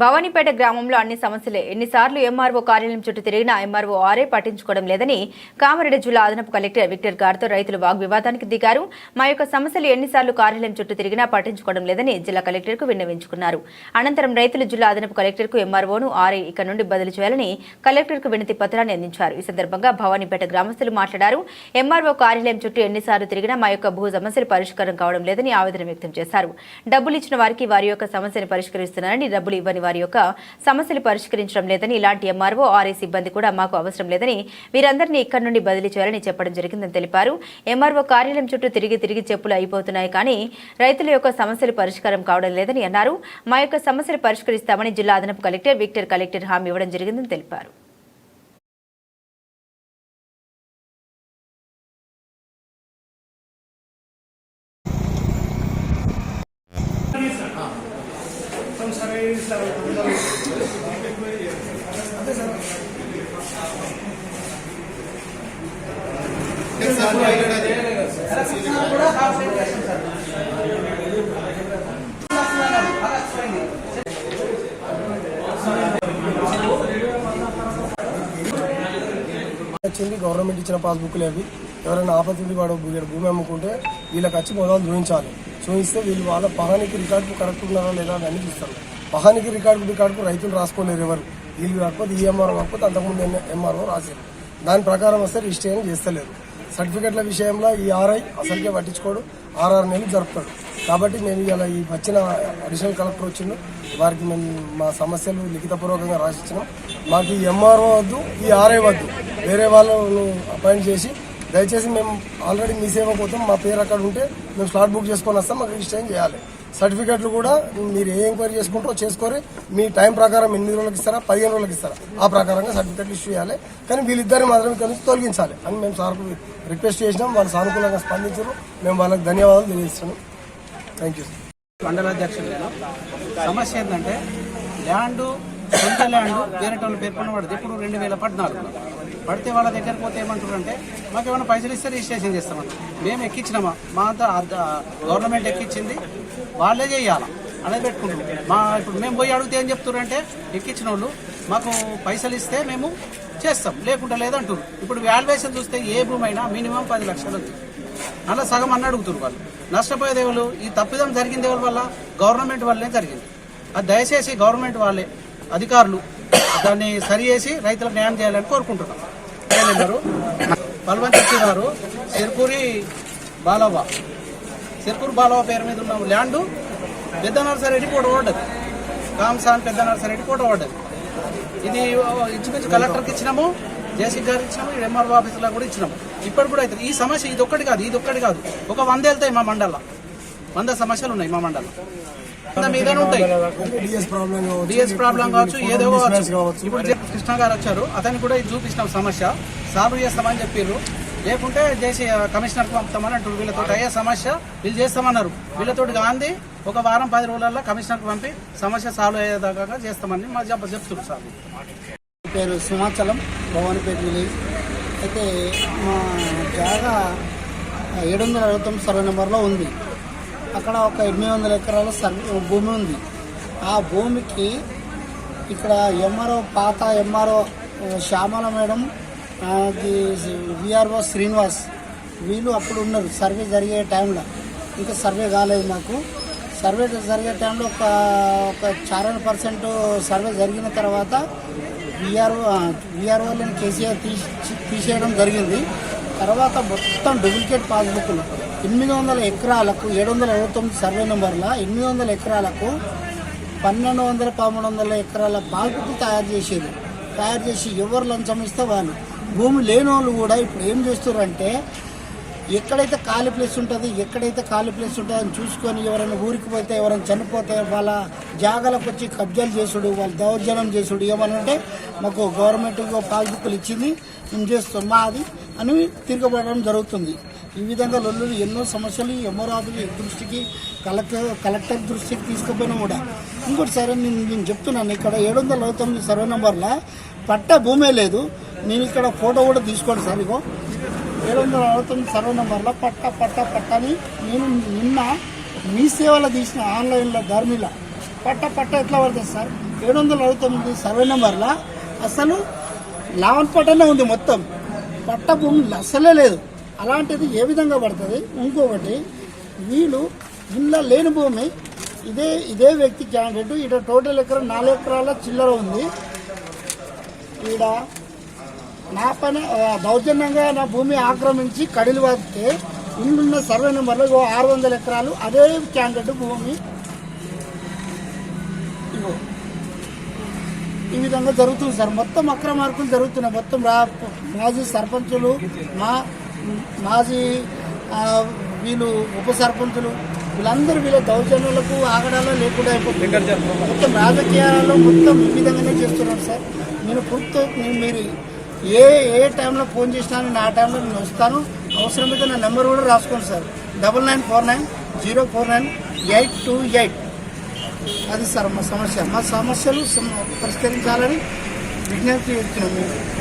భవానీపేట గ్రామంలో అన్ని సమస్యలే. ఎన్నిసార్లు ఎంఆర్ఓ కార్యాలయం చుట్టూ తిరిగినా ఎంఆర్ఓ ఆరే పట్టించుకోవడం లేదని కామారెడ్డి జిల్లా అదనపు కలెక్టర్ విక్టర్ గారితో రైతులు వాగ్వివాదానికి దిగారు. మా యొక్క సమస్యలు ఎన్నిసార్లు కార్యాలయం చుట్టూ తిరిగినా పట్టించుకోవడం లేదని జిల్లా కలెక్టర్కు విన్నవించుకున్నారు. అనంతరం రైతులు జిల్లా అదనపు కలెక్టర్కు ఎంఆర్ఓను ఆరే ఇక్కడ నుండి బదిలీ చేయాలని కలెక్టర్కు వినతి పత్రాన్ని అందించారు. ఈ సందర్భంగా భవానీపేట గ్రామస్తులు మాట్లాడారు. ఎంఆర్ఓ కార్యాలయం చుట్టూ ఎన్నిసార్లు తిరిగినా మా యొక్క భూ సమస్యలు పరిష్కారం కావడం లేదని ఆవేదన వ్యక్తం చేశారు. డబ్బులు ఇచ్చిన వారికి వారి యొక్క సమస్యను పరిష్కరిస్తున్నారని డబ్బులు ఇవ్వని వారి యొక్క సమస్యలు పరిష్కరించడం లేదని ఇలాంటి ఎంఆర్ఓ ఆర్ఏ సిబ్బంది కూడా మాకు అవసరం లేదని వీరందరినీ ఇక్కడి నుండి బదిలీ చేయాలని చెప్పడం జరిగిందని తెలిపారు. ఎంఆర్ఓ కార్యాలయం చుట్టూ తిరిగి తిరిగి చెప్పులు అయిపోతున్నాయి కానీ రైతుల యొక్క సమస్యలు పరిష్కారం కావడం లేదని అన్నారు. మా యొక్క సమస్యలు పరిష్కరిస్తామని జిల్లా అదనపు కలెక్టర్ విక్టర్ కలెక్టర్ హామీ ఇవ్వడం జరిగిందని తెలిపారు. వచ్చింది. గవర్నమెంట్ ఇచ్చిన పాస్బుక్లు అవి. ఎవరైనా ఆపత్తి వాడు భూమి అమ్ముకుంటే వీళ్ళకి వచ్చి మొదలు చూపించాలి చూపిస్తే వీళ్ళు వాళ్ళ పహానికి రికార్డు కరెక్ట్ ఉన్నారా లేదా అని చూస్తారు పహానికి రికార్డు రికార్డుకు రైతులు రాసుకోలేరు ఎవరు? వీళ్ళు కాకపోతే ఈఎంఆర్ కాకపోతే అంతకుముందు ఎంఆర్ఓ రాశారు. దాని ప్రకారం వస్తే రిజిస్ట్రేషన్ చేస్తలేరు. సర్టిఫికెట్ల విషయంలో ఈ ఆర్ఐ అసలుకే పట్టించుకోడు. ఆర్ఆర్ నెలలు జరుపుతాడు. కాబట్టి మేము ఇలా ఈ వచ్చిన అడిషనల్ కలెక్టర్ వచ్చిండు. వారికి మేము మా సమస్యలు లిఖితపూర్వకంగా రాసిచ్చినాం. మాకు ఈ ఎంఆర్ఓ వద్దు ఈ ఆర్ఐ వద్దు. వేరే వాళ్ళను అపాయింట్ చేసి దయచేసి మేము ఆల్రెడీ మీ సేవ కోసం మా పేరు అక్కడ ఉంటే మేము స్లాట్ బుక్ చేసుకొని వస్తాం. మాకు ఎక్స్చేంజ్ చేయాలి. సర్టిఫికెట్లు కూడా మీరు ఏ ఎంక్వైరీ చేసుకుంటారో చేసుకొని మీ టైం ప్రకారం ఎనిమిది రోజులకు ఇస్తారా? పదిహేను రోజులకు ఇస్తారా? ఆ ప్రకారంగా సర్టిఫికెట్లు ఇష్యూ చేయాలి. కానీ వీళ్ళిద్దరిని మాత్రం కలిసి తొలగించాలి. అని మేము సార్కు రిక్వెస్ట్ చేసినాం. వాళ్ళు సానుకూలంగా స్పందించారు. మేము వాళ్ళకి ధన్యవాదాలు తెలియజేస్తున్నాం. థ్యాంక్ యూ మండలాధ్యక్షుడు నేను సమస్య ఏంటంటే ల్యాండ్ సొంత ల్యాండ్ వేరే వాళ్ళు పేర్కొన్న ఇప్పుడు రెండు వేల పద్నాలుగు పడితే వాళ్ళ దగ్గర పోతే ఏమంటారు అంటే మాకు ఏమైనా పైసలు ఇస్తే రిజిస్ట్రేషన్ చేస్తామని మేము ఎక్కించినామా? మా అంతా గవర్నమెంట్ ఎక్కించింది వాళ్ళే చేయాలి? అనేది పెట్టుకుంటున్నాం. మా ఇప్పుడు మేము పోయి అడిగితే ఏం చెప్తున్నారంటే ఎక్కించిన వాళ్ళు మాకు పైసలు ఇస్తే మేము చేస్తాం లేకుంటే లేదంటారు ఇప్పుడు వాల్యుయేషన్ చూస్తే ఏ భూమి అయినా మినిమం పది లక్షలు ఉంది అలా సగం అన్న అడుగుతున్నారు వాళ్ళు. నష్టపోయేది ఎవరు? ఈ తప్పిదం జరిగింది ఎవరి వల్ల? గవర్నమెంట్ వల్లనే జరిగింది. అది దయచేసి గవర్నమెంట్ వాళ్ళే అధికారులు దాన్ని సరి చేసి రైతులకు న్యాయం చేయాలని కోరుకుంటున్నాం. గారు బలవంతి గారు సిర్పూరి బాలవ్వ. సిర్పూర్ బాలవ్వ పేరు మీద ఉన్న ల్యాండ్ పెద్ద నర్సరెడ్డి పూట పడ్డది కామ్సాన్ పెద్ద నర్సరెడ్డి పూట పడ్డది ఇది ఇంచుమించు కలెక్టర్కి ఇచ్చినాము జేసీ గారికి ఇచ్చినాము ఎంఆర్ఓ ఆఫీసులో కూడా ఇచ్చినాము. ఇప్పటి కూడా అవుతుంది ఈ సమస్య ఇది ఒక్కటి కాదు ఇది ఒక్కటి కాదు. ఒక వంద వెళ్తాయి మా మండలం. వంద సమస్యలు ఉన్నాయి మా మండలం. మీదనే ఉంటాయి. డిఎస్ ప్రాబ్లం కావచ్చు డిఎస్ ప్రాబ్లం కావచ్చు ఏదో కావచ్చు. ఇప్పుడు కృష్ణ గారు వచ్చారు. అతను కూడా ఇది చూపించినాం సమస్య. సాల్వ్ చేస్తామని చెప్పారు లేకుంటే చేసి కమిషనర్కి పంపుతామని అంటారు వీళ్ళతో అయ్యే సమస్య వీళ్ళు చేస్తామన్నారు. వీళ్ళతో గాంధీ ఒక వారం పది రోజులలో కమిషనర్కి పంపి సమస్య సాల్వ్ అయ్యేదాకా చేస్తామని మా చెప్ప చెప్తున్నారు సార్ పేరు సింహాచలం భవానీపేట విలేజ్. అయితే మా జాగా ఏడు వందల అరవై తొమ్మిది సర్వే నెంబర్లో ఉంది. అక్కడ ఒక ఎనిమిది వందల ఎకరాల సర్వే భూమి ఉంది. ఆ భూమికి ఇక్కడ ఎంఆర్ఓ పాత MRO Shyamala madam VRO Srinivas వీళ్ళు అప్పుడు ఉన్నారు. సర్వే జరిగే టైంలో. ఇంకా సర్వే కాలేదు మాకు. సర్వే జరిగే టైంలో ఒక ఒక చారణ పర్సెంట్ సర్వే జరిగిన తర్వాత విఆర్ఓ విఆర్ఓలను కేసీఆర్ తీసి తీసేయడం జరిగింది. తర్వాత మొత్తం డూప్లికేట్ పాస్బుక్లు. ఎనిమిది వందల ఎకరాలకు ఏడు వందల అరవై తొమ్మిది సర్వే నెంబర్ల ఎనిమిది వందల ఎకరాలకు పన్నెండు వందల పదమూడు వందల ఎకరాల పాస్బుక్ తయారు చేసేది. తయారు చేసి ఎవరు లంచం ఇస్తే వాళ్ళు. భూమి లేని వాళ్ళు కూడా ఇప్పుడు ఏం చేస్తారంటే ఎక్కడైతే ఖాళీ ప్లేస్ ఉంటుంది ఎక్కడైతే ఖాళీ ప్లేస్ ఉంటుందో అని చూసుకొని ఎవరైనా ఊరికి పోతే ఎవరైనా చనిపోతే వాళ్ళ జాగాలకు వచ్చి కబ్జాలు చేసుడు వాళ్ళు దౌర్జన్యం చేసుడు. ఏమనంటే మాకు గవర్నమెంట్ పాస్బుక్లు ఇచ్చింది మేము చేస్తాం మాది అని తిరగబడడం జరుగుతుంది. ఈ విధంగా లొల్లులు ఎన్నో సమస్యలు ఎమ్మరాజు దృష్టికి కలెక్టర్ కలెక్టర్ దృష్టికి తీసుకుపోయినా కూడా. ఇంకోటి సరే నేను నేను చెప్తున్నాను ఇక్కడ ఏడు వందల తొమ్మిది సర్వే నెంబర్లో పట్ట భూమే లేదు. నేను ఇక్కడ ఫోటో కూడా తీసుకోండి సార్ ఇగో. ఏడు వందల అరవై తొమ్మిది సర్వే నెంబర్లో పట్ట పట్ట అని నేను నిన్న మీ సేవలో తీసిన ఆన్లైన్లో ధర్మిలో పట్ట పట్ట ఎట్లా పడుతుంది సార్? ఏడు వందల అరవై తొమ్మిది సర్వే నెంబర్లో అసలు లావన్ పట్టనే ఉంది మొత్తం. పట్ట భూమి అసలే లేదు. అలాంటిది ఏ విధంగా పడుతుంది? ఇంకొకటి వీళ్ళు ఇళ్ళ లేని భూమి ఇదే ఇదే వ్యక్తి క్యాండిడేట్ ఇక్కడ టోటల్ ఎకర నాలుగు ఎకరాల చిల్లర ఉంది. ఈడ నా పని దౌర్జన్యంగా నా భూమి ఆక్రమించి కడిలు వస్తే ఇల్లున్న సర్వే నెంబర్లో ఇగో ఆరు వందల ఎకరాలు అదే క్యాండిడేట్ భూమి. ఇగో ఈ విధంగా జరుగుతుంది సార్. మొత్తం అక్రమార్కులు జరుగుతున్నాయి. మొత్తం రా మాజీ సర్పంచులు మా మాజీ వీళ్ళు ఉప సర్పంచులు వీళ్ళందరూ వీళ్ళ దౌర్జన్యులకు ఆగడాలో లేకుండా అయిపోతుంది. మొత్తం రాజకీయాలలో మొత్తం ఈ విధంగానే చేస్తున్నారు సార్. నేను పూర్తి మీరు ఏ ఏ టైంలో ఫోన్ చేసినా నేను ఆ టైంలో నేను వస్తాను. అవసరమైతే నా నెంబర్ కూడా రాసుకోండి sir. Double nine four nine zero four nine eight two eight. అది సార్ మా సమస్య. మా సమస్యలు పరిష్కరించాలని విజ్ఞప్తి చేస్తున్నాం.